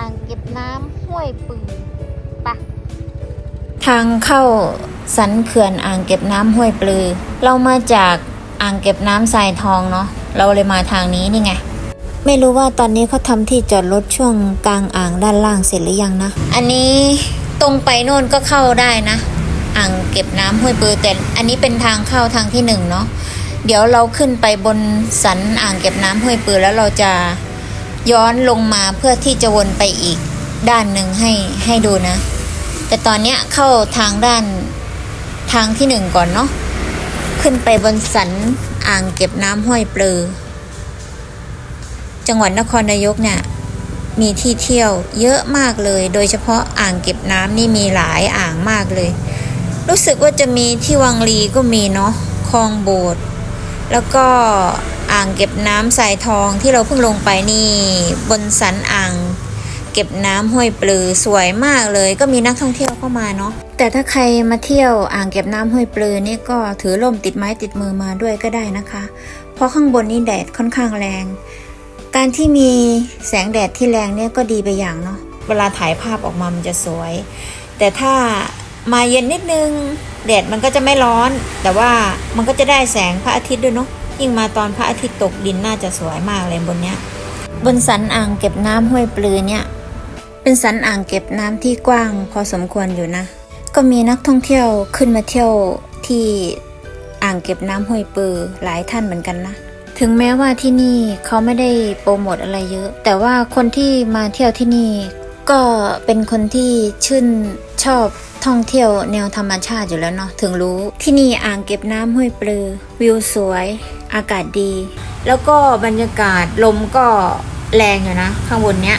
อ่างเก็บน้ำห้วยปือปะทางเข้าสันเขื่อนอ่างเก็บน้ำห้วยปลือ เรามาจากอ่างเก็บน้ำทรายทองเนาะเราเลยมาทางนี้นี่ไงไม่รู้ว่าตอนนี้เขาทำที่จอดรถช่วงกลางอ่างด้านล่างเสร็จหรือยังนะ อันนี้ตรงไปโน่นก็เข้าได้นะ อ่างเก็บน้ำห้วยปลือแต่อันนี้เป็นทางเข้าทางที่หนึ่งเนาะเดี๋ยวเราขึ้นไปบนสันอ่างเก็บน้ำห้วยปลือแล้วเราจะ ย้อนลงมาเพื่อที่จะวนไปอีกด้านหนึ่งให้ให้ดูนะ แต่ตอนเนี้ยเข้าทางด้านทางที่หนึ่งก่อนเนาะขึ้นไปบนสันอ่างเก็บน้ำห้วยปลือ จังหวัดนครนายกเนี่ย มีที่เที่ยวเยอะมากเลย โดยเฉพาะอ่างเก็บน้ำนี่มีหลายอ่างมากเลย รู้สึกว่าจะมีที่วังลีก็มีเนาะคลองโบสถ์ แล้วก็อ่างเก็บน้ำสายทองที่เราเพิ่งลงไปนี่ บนสันอ่างเก็บน้ำห้วยปลือสวยมากเลย ก็มีนักท่องเที่ยวเข้ามาเนาะแต่ถ้าใครมาเที่ยวอ่างเก็บน้ำห้วยปลือนี่ก็ถือร่มติดไม้ติดมือมาด้วยก็ได้นะคะ เพราะข้างบนนี่แดดค่อนข้างแรง การที่มีแสงแดดที่แรงเนี่ยก็ดีไปอย่างเนาะเวลาถ่ายภาพออกมามันจะสวย แต่ถ้า มาเย็นนิดนึงแดดมันก็จะไม่ร้อน แต่ว่ามันก็จะได้แสงพระอาทิตย์ด้วยเนาะยิ่งมาตอนพระอาทิตย์ตกดินน่าจะสวยมากเลยบนเนี้ย บนสันอ่างเก็บน้ำห้วยปลือเนี่ย เป็นสันอ่างเก็บน้ำที่กว้างพอสมควรอยู่นะ ก็มีนักท่องเที่ยวขึ้นมาเที่ยวที่อ่างเก็บน้ำห้วยปือหลายท่านเหมือนกันนะถึงแม้ว่าที่นี่เขาไม่ได้โปรโมทอะไรเยอะ แต่ว่าคนที่มาเที่ยวที่นี่ ก็เป็นคนที่ชื่นชอบท่องเที่ยวแนวธรรมชาติอยู่แล้วเนาะถึงรู้ ที่นี่อ่างเก็บน้ำห้วยปลือ วิวสวย อากาศดี แล้วก็บรรยากาศลมก็แรงอยู่นะ ข้างบนเนี้ย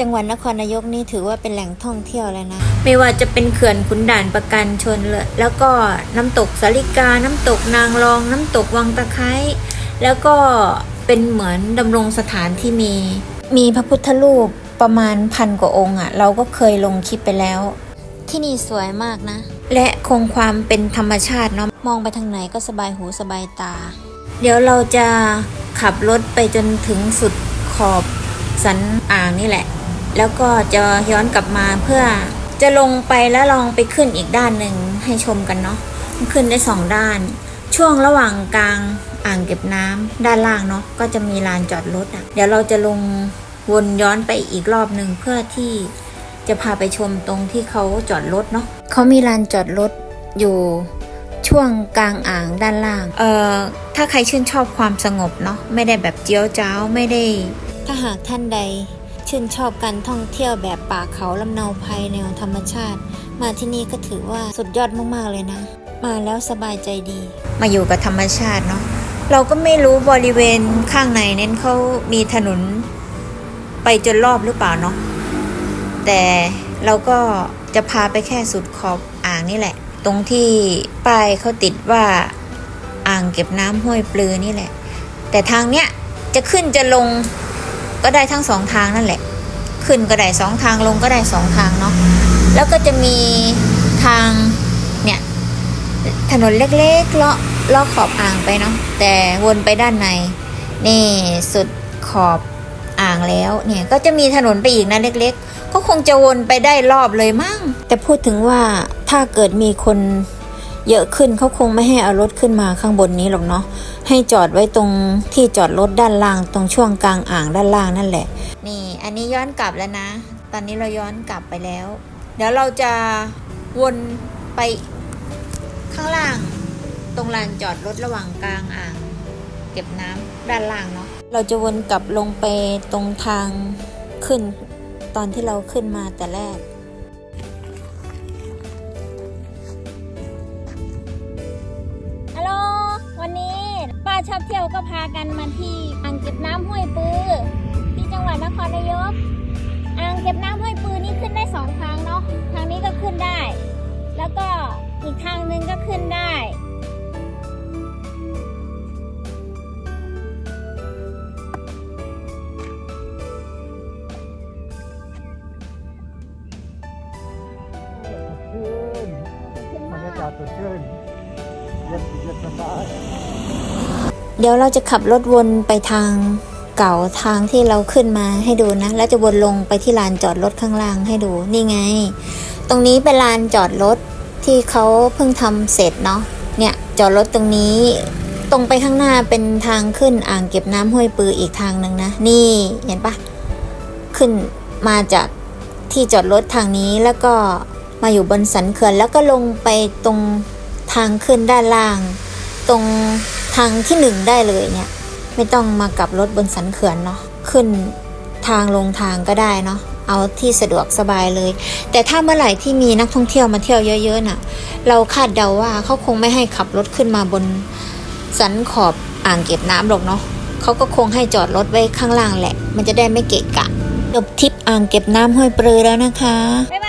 จังหวัดนครนายกนี่ถือว่าเป็นแหล่งท่องเที่ยวเลยนะ ไม่ว่าจะเป็นเขื่อนขุนด่านประกันชนเลยแล้วก็น้ำตกสาลิกา น้ำตกนางรอง น้ำตกวังตะไคร้แล้วก็เป็นเหมือนดำรงสถานที่มี มีพระพุทธรูป ประมาณพันกว่าองค์อะ่ะ เราก็เคยลงคลิปไปแล้ว ที่นี่สวยมากนะ และคงความเป็นธรรมชาติเนาะมองไปทางไหนก็สบายหูสบายตา เดี๋ยวเราจะขับรถไปจนถึงสุดขอบสันอ่างนี่แหละ แล้วก็จะย้อนกลับมาเพื่อจะลงไปแล้วลองไปขึ้นอีกด้านหนึ่งให้ชมกันเนาะมันขึ้นได้สองด้าน ช่วงระหว่างกลางอ่างเก็บน้ำด้านล่างเนาะก็จะมีลานจอดรถอะ่ะ เดี๋ยวเราจะลง วนย้อนไปอีกรอบหนึ่งเพื่อที่จะพาไปชมตรงที่เขาจอดรถเนาะเขามีลานจอดรถอยู่ช่วงกลางอ่างด้านล่าง เอ่อ ถ้าใครชื่นชอบความสงบเนาะไม่ได้แบบเจียวจ้าวไม่ได้ ถ้าหากท่านใดชื่นชอบการท่องเที่ยวแบบป่าเขาลำเนาภัยแนวธรรมชาติ มาที่นี่ก็ถือว่าสุดยอดมากๆเลยนะ มาแล้วสบายใจดี มาอยู่กับธรรมชาติเนาะเราก็ไม่รู้บริเวณข้างในเน้นเขามีถนน ไปจนรอบหรือเปล่าเนาะแต่เราก็จะพาไปแค่สุดขอบอ่างนี่แหละ ตรงที่ป้ายเขาติดว่าอ่างเก็บน้ำห้วยปลือนี่แหละ แต่ทางเนี้ยจะขึ้นจะลงก็ได้ทั้งสองทางนั่นแหละ ขึ้นก็ได้สองทางลงก็ได้สองทางเนาะแล้วก็จะมีทางเนี่ยถนนเล็กๆเลาะเลาะขอบอ่างไปเนาะแต่วนไปด้านใน นี่สุดขอบ อ่างแล้วเนี่ยก็จะมีถนนไปอีกนะเล็กๆ ก็คงจะวนไปได้รอบเลยมั้งแต่พูดถึงว่าถ้าเกิดมีคนเยอะขึ้นเขาคงไม่ให้เอารถขึ้นมาข้างบนนี้หรอกเนาะให้จอดไว้ตรงที่จอดรถด้านล่าง ตรงช่วงกลางอ่างด้านล่างนั่นแหละ นี่ อันนี้ย้อนกลับแล้วนะ ตอนนี้เราย้อนกลับไปแล้ว เดี๋ยวเราจะวนไปข้างล่าง ตรงลานจอดรถระหว่างกลางอ่าง เก็บน้ำด้านล่างเนาะ เราจะวนกลับลงไปตรงทางขึ้นตอนที่เราขึ้นมาแต่แรก ฮัลโหล วันนี้ป้าชอบเที่ยวก็พากันมาที่อ่างเก็บน้ำห้วยปือ ที่จังหวัดนครนายก อ่างเก็บน้ำห้วยปือนี่ขึ้นได้สองทางเนาะ ทางนี้ก็ขึ้นได้ แล้วก็อีกทางหนึ่งก็ขึ้นได้ สดชื่นเย็นเย็นสบายเดี๋ยวเราจะขับรถวนไปทางเก่าทางที่เราขึ้นมาให้ดูนะ แล้วจะวนลงไปที่ลานจอดรถข้างล่างให้ดูนี่ไง ตรงนี้เป็นลานจอดรถที่เขาเพิ่งทำเสร็จเนาะเนี่ยจอดรถตรงนี้ ตรงไปข้างหน้าเป็นทางขึ้นอ่างเก็บน้ำห้วยปืออีกทางหนึ่งนะ นี่เห็นปะขึ้นมาจากที่จอดรถทางนี้แล้วก็ มาอยู่บนสันเขื่อนแล้วก็ลงไปตรงทางขึ้นด้านล่าง ตรงทางที่หนึ่งได้เลยเนี่ย ไม่ต้องมากลับรถบนสันเขื่อนเนาะขึ้นทางลงทางก็ได้เนาะเอาที่สะดวกสบายเลย แต่ถ้าเมื่อไหร่ที่มีนักท่องเที่ยวมาเที่ยวเยอะๆน่ะ เราคาดเดาว่าเขาคงไม่ให้ขับรถขึ้นมาบนสันขอบอ่างเก็บน้ำหรอกเนาะเขาก็คงให้จอดรถไว้ข้างล่างแหละ มันจะได้ไม่เกะกะจบทริปอ่างเก็บน้ำห้วยปรือแล้วนะคะบ๊ายบ